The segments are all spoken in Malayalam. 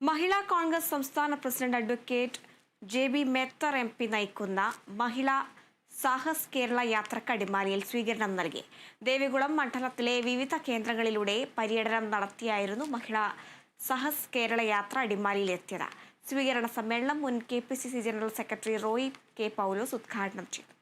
മഹിളാ കോൺഗ്രസ് സംസ്ഥാന president advocate J B Mether M P നയിക്കുന്ന മഹിളാ സാഹസ് കേരള യാത്രയ്ക്ക് അടിമാലിയിൽ സ്വീകരണം നൽകി. ദേവികുളം മണ്ഡലത്തിലെ വിവിധ കേന്ദ്രങ്ങളിലൂടെ പര്യടനം നടത്തിയായിരുന്നു മഹിളാ സഹസ് കേരള യാത്ര അടിമാലിയിൽ എത്തിയത്. സ്വീകരണ സമ്മേളനം മുൻ K P C C general secretary Roy K Paulose ഉദ്ഘാടനം ചെയ്തു.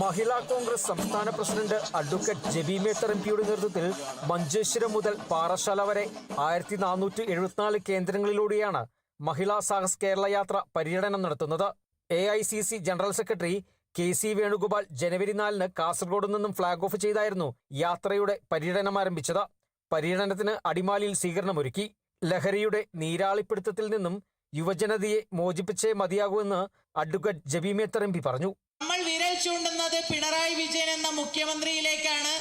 മഹിളാ കോൺഗ്രസ് സംസ്ഥാന president advocate Jebi Mether M പിയുടെ നേതൃത്വത്തിൽ മഞ്ചേശ്വരം മുതൽ പാറശാല വരെ ആയിരത്തി നാനൂറ്റി എഴുപത്തിനാല് കേന്ദ്രങ്ങളിലൂടെയാണ് മഹിളാ സാഹസ് കേരള യാത്ര പര്യടനം നടത്തുന്നത്. A I C C general secretary K C Venugopal ജനുവരി നാലിന് കാസർഗോഡ് നിന്നും ഫ്ളാഗ് ഓഫ് ചെയ്തായിരുന്നു യാത്രയുടെ പര്യടനം ആരംഭിച്ചത്. പര്യടനത്തിന് അടിമാലിയിൽ സ്വീകരണമൊരുക്കി. ലഹരിയുടെ നീരാളിപ്പിടുത്തത്തിൽ നിന്നും യുവജനതയെ മോചിപ്പിച്ചേ മതിയാകൂവെന്ന് അഡ്വക്കേറ്റ് ജബീമേത്തർ എം പി പറഞ്ഞു. നമ്മൾ വിരൽ ചൂണ്ടുന്നത് പിണറായി വിജയൻ എന്ന മുഖ്യമന്ത്രിയിലേക്കാണ്.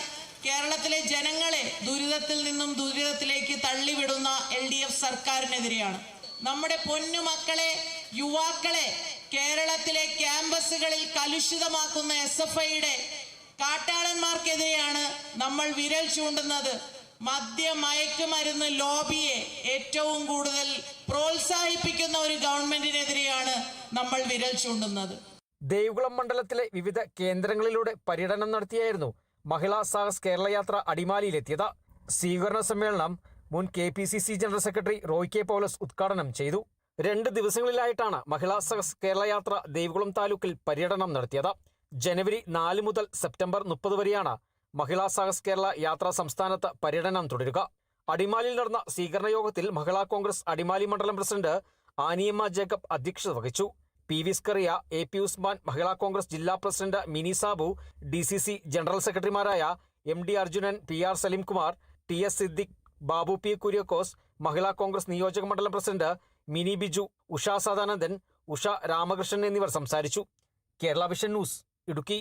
കേരളത്തിലെ ജനങ്ങളെ ദുരിതത്തിൽ നിന്നും ദുരിതത്തിലേക്ക് തള്ളിവിടുന്ന എൽ ഡി എഫ് സർക്കാരിനെതിരെയാണ്. നമ്മുടെ പൊന്നു മക്കളെ യുവാക്കളെ കേരളത്തിലെ ക്യാമ്പസുകളിൽ കലുഷിതമാക്കുന്ന എസ് എഫ് ഐയുടെ കാട്ടാളന്മാർക്കെതിരെയാണ് നമ്മൾ വിരൽ ചൂണ്ടുന്നത്. മദ്യ മയക്കുമരുന്ന് ലോബിയെ ഏറ്റവും കൂടുതൽ പ്രോത്സാഹിപ്പിക്കുന്ന ഒരു ഗവൺമെന്റിനെതിരെയാണ് നമ്മൾ വിരൽ ചൂണ്ടുന്നത്. ദേവികുളം മണ്ഡലത്തിലെ വിവിധ കേന്ദ്രങ്ങളിലൂടെ പര്യടനം നടത്തിയായിരുന്നു മഹിളാ സാഹസ് കേരള യാത്ര അടിമാലിയിലെത്തിയത്. സ്വീകരണ സമ്മേളനം മുൻ K P C C general secretary Roy K Paulose ഉദ്ഘാടനം ചെയ്തു. രണ്ട് ദിവസങ്ങളിലായിട്ടാണ് മഹിളാ സാഹസ് കേരള യാത്ര ദേവികുളം താലൂക്കിൽ പര്യടനം നടത്തിയത്. ജനുവരി നാല് മുതൽ സെപ്റ്റംബർ മുപ്പത് വരെയാണ് മഹിളാ സാഹസ് കേരള യാത്ര സംസ്ഥാനത്ത് പര്യടനം തുടരുക. അടിമാലിയിൽ നടന്ന സ്വീകരണ യോഗത്തിൽ മഹിളാ കോൺഗ്രസ് അടിമാലി മണ്ഡലം പ്രസിഡന്റ് ആനിയമ്മ ജേക്കബ് അധ്യക്ഷത വഹിച്ചു. P V Scaria A P Usman Mahila Congress ജില്ലാ president Mini Sabu D C C general സെക്രട്ടറിമാരായ M D Arjunan P R Salimkumar T S Siddique Babu P Kuriakose Mahila Congress നിയോജക മണ്ഡലം പ്രസിഡന്റ് മിനി ബിജു ഉഷ സദാനന്ദൻ ഉഷ രാമകൃഷ്ണൻ എന്നിവർ സംസാരിച്ചു. Kerala vision news Idukki.